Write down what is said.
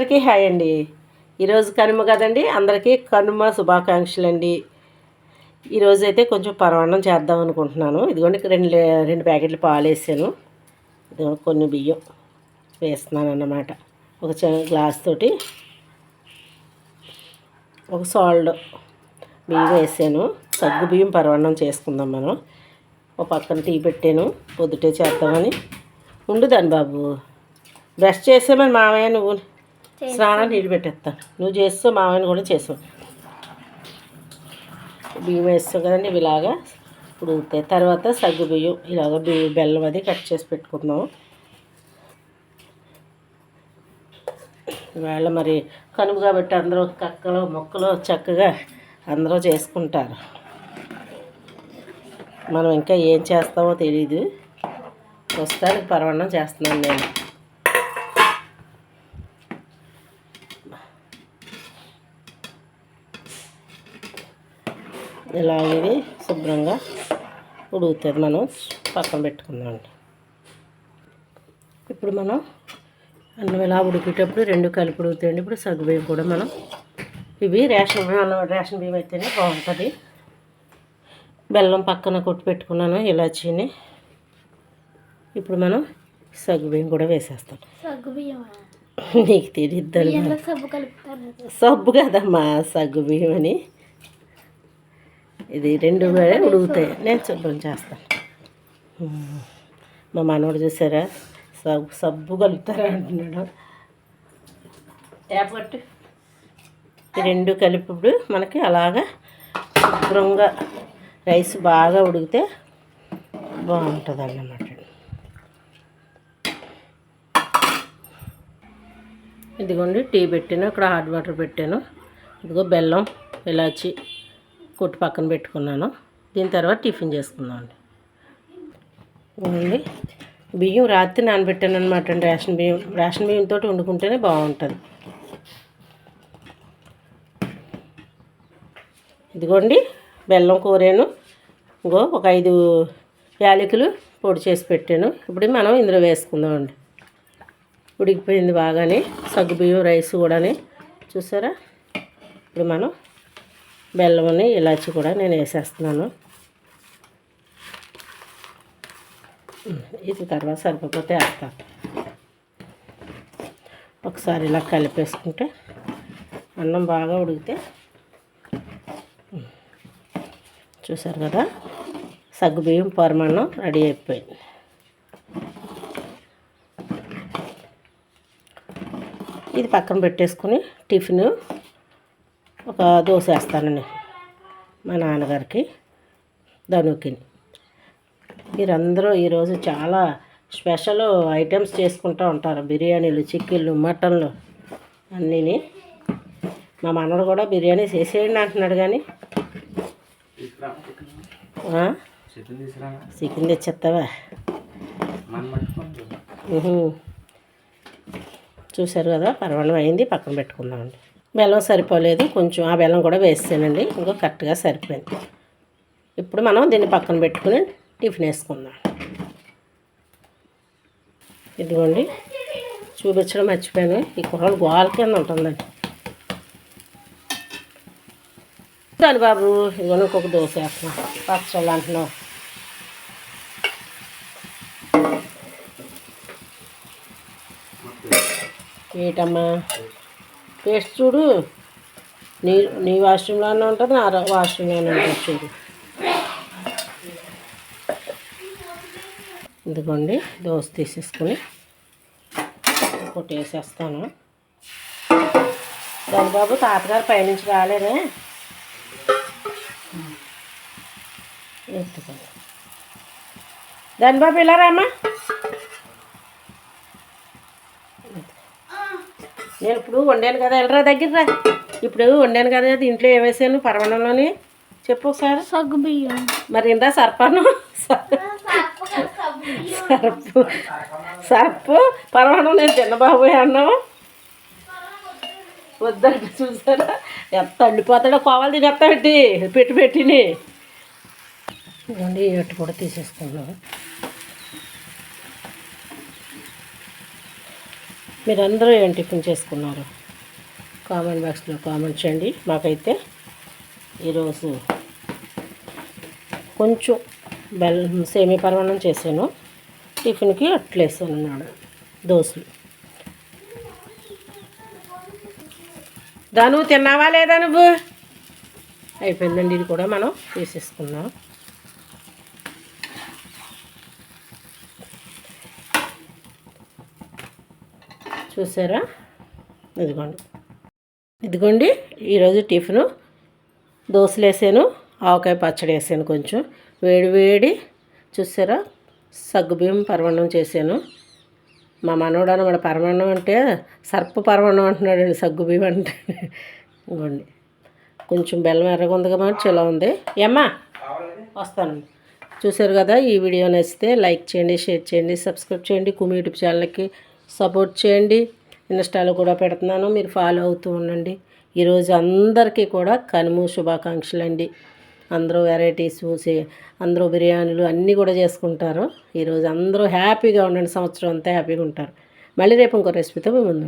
అందరికీ హాయ్ అండి. ఈరోజు కనుమ కదండి అందరికీ కనుమ శుభాకాంక్షలు అండి ఈరోజు అయితే కొంచెం పరమాన్నం చేద్దాం అనుకుంటున్నాను. ఇదిగోండి రెండు రెండు ప్యాకెట్లు పాలు వేసాను ఇదిగో కొన్ని బియ్యం వేస్తున్నాను అన్నమాట ఒక చిన్న గ్లాస్ తోటి ఒక సాల్ట్ బియ్యం వేసాను. సగ్గు బియ్యం పరమాన్నం చేసుకుందాం మనం. ఒక పక్కన టీ పెట్టాను పొద్దుటే చేద్దామని. ఉండుదాన్ని బాబు. బ్రష్ చేసామని మామయ్య నువ్వు స్నానం నీళ్ళు పెట్టేస్తాను నువ్వు చేస్తావు మామయ్యని కూడా చేసావు బియ్యం వేస్తావు కదండి ఇవి ఇలాగా. ఉడుకుతాయి తర్వాత సగ్గు బియ్యం ఇలాగ బియ్యం బెల్లం అది కట్ చేసి పెట్టుకుందాము ఇవాళ మరి కనుమ కాబట్టి అందరూ కక్కలు మొక్కలు చక్కగా అందరూ చేసుకుంటారు. మనం ఇంకా ఏం చేస్తామో తెలీదు. ప్రస్తుతానికి పర్వణం చేస్తున్నాను నేను. ఇలా ఇది శుభ్రంగా ఉడుకుతుంది మనం పక్కన పెట్టుకుందామండి ఇప్పుడు మనం అన్నం ఇలా ఉడికేటప్పుడు రెండు కలిపి ఉడుకుతాయండి ఇప్పుడు సగ్గు బియ్యం కూడా మనం ఇవి రేషన్ బియ్యం అన్నం రేషన్ బియ్యం అయితేనే బాగుంటుంది. బెల్లం పక్కన కొట్టి పెట్టుకున్నాను ఇలాచీని. ఇప్పుడు మనం సగ్గు బియ్యం కూడా వేసేస్తాం. సగ్గు బియ్యం నీకు కలుపుతారు. సబ్బు కదమ్మా సగ్గు బియ్యం అని ఇది రెండు ఉడుగుతాయి నేను శుభ్రం చేస్తాను. మా మనవాడు చూసారా? సబ్బు సబ్బు కలుపుతారా అంటున్నాడు. ట్యాప్ రెండు కలిపిప్పుడు మనకి అలాగా శుభ్రంగా రైస్ బాగా ఉడికితే బాగుంటుంది అన్నమాట ఇదిగోండి టీ పెట్టాను. ఇక్కడ హాట్ వాటర్ పెట్టాను. ఇదిగో బెల్లం ఇలాచి కొట్టి పక్కన పెట్టుకున్నాను. దీని తర్వాత టిఫిన్ చేసుకుందాం అండి. బియ్యం రాత్రి నానబెట్టాను అనమాట అండి. రేషన్ బియ్యం రేషన్ బియ్యంతో వండుకుంటేనే బాగుంటుంది. ఇదిగోండి బెల్లం కూరేను. ఇంకో ఒక ఐదు యాలకులు పొడి చేసి పెట్టాను. ఇప్పుడు మనం ఇందులో వేసుకుందామండి ఉడికిపోయింది బాగానే. సగ్గు బియ్యం రైస్ కూడాని. చూసారా? ఇప్పుడు మనం బెల్లముని ఇలాచి కూడా నేను వేసేస్తున్నాను. ఇది తర్వాత సరిపోతే వేస్తాను ఒకసారి ఇలా కలిపేసుకుంటే అన్నం బాగా ఉడికితే చూసారు కదా సగ్గుబియ్యం పరమాన్నం రెడీ అయిపోయింది. ఇది పక్కన పెట్టేసుకుని టిఫిన్ ఒక దోశ వేస్తానండి మా నాన్నగారికి ధనుకి మీరందరూ ఈరోజు చాలా స్పెషల్ ఐటమ్స్ చేసుకుంటూ ఉంటారు. బిర్యానీలు చికెన్లు మటన్లు అన్నీని. మా మనవడు కూడా బిర్యానీ చేసేయండి అంటున్నాడు కానీ? చికెన్ తెచ్చేస్తావా. చూశారు కదా పరమాణం అయింది పక్కన పెట్టుకుందామండి. బెల్లం సరిపోలేదు. కొంచెం ఆ బెల్లం కూడా వేసానండి ఇంకో కరెక్ట్గా సరిపోయింది. ఇప్పుడు మనం దీన్ని పక్కన పెట్టుకుని టిఫిన్ వేసుకుందాం. ఇదిగోండి. చూపించడం మర్చిపోయాను. ఈ కూరలు గోల కింద ఉంటుందండి. చాలు బాబు. ఇదిగోండి ఇంకొక దోశ వేస్తున్నాం. పచ్చళ్ళు అంటున్నావు. ఏటమ్మా? పేస్ట్ చూడు. నీ నీ వాష్రూమ్లోనే ఉంటుంది నా వాష్రూమ్లోనే ఉంటుంది చూడు. ఇదిగోండి దోశ తీసేసుకొని ఒకటి వేసేస్తాను దాని బాబు తాతగారు పైనుంచి రాలేదే. ఎత్తుకోండి దాని బాబు ఇలా రామా నేను ఇప్పుడు వండాను కదా వెళ్ళరా దగ్గర రా ఇప్పుడు వండాను కదా దీంట్లో ఏం వేసాను? పరమాణంలోని చెప్పు ఒకసారి. సగ్గు బియ్యం. మరి ఇందా సర్పాను సర్పు. సర్పు. పరమాణం నేను చిన్నబాబు అన్నావు. వద్దంటే చూసారా? ఎంత అల్లిపోతాడో కోవాలి తినేస్తా పెట్టి పెట్టి పెట్టిని ఈ అట్టు కూడా తీసేసుకున్నాను మీరందరూ ఏం టిఫిన్ చేసుకున్నారు? కామెంట్ బాక్స్లో కామెంట్ చేయండి. మాకైతే ఈరోజు కొంచెం బెల్లం సేమి పరమాణం చేశాను. టిఫిన్కి అట్లేసాను అన్నాడు. దోశలు. దాను తిన్నావా లేదా నువ్వు? అయిపోయిందండి ఇది కూడా మనం తీసేసుకున్నాం చూసారా? ఇదిగోండి. ఇదిగోండి ఈరోజు టిఫిను. దోశలు వేసాను ఆవకాయ పచ్చడి వేసాను కొంచెం. వేడి వేడి చూసారా? సగ్గుబియ్యం పరమాన్నం చేశాను. మా మనోడు అనమాట పరమాన్నం అంటే సర్ప పరమాన్నం అంటున్నాడండి సగ్గుబియ్యం అంటే. ఇదిగోండి. కొంచెం బెల్లం ఎర్రగా ఉంది కాబట్టి చలో ఉంది. ఏమ్మా? వస్తాను. చూసారు కదా ఈ వీడియో నచ్చితే లైక్ చేయండి షేర్ చేయండి సబ్స్క్రైబ్ చేయండి. కుమి యూట్యూబ్ ఛానల్కి సపోర్ట్ చేయండి. ఇన్స్టాలో కూడా పెడుతున్నాను. మీరు ఫాలో అవుతూ ఉండండి. ఈరోజు అందరికీ కూడా కనుము శుభాకాంక్షలు అండి అందరూ వెరైటీస్ చూసి అందరూ బిర్యానీలు అన్నీ కూడా చేసుకుంటారు. ఈరోజు అందరూ హ్యాపీగా ఉండండి. సంవత్సరం అంతా హ్యాపీగా ఉంటారు. మళ్ళీ రేపు ఇంకో రెసిపీతో మేము ముందు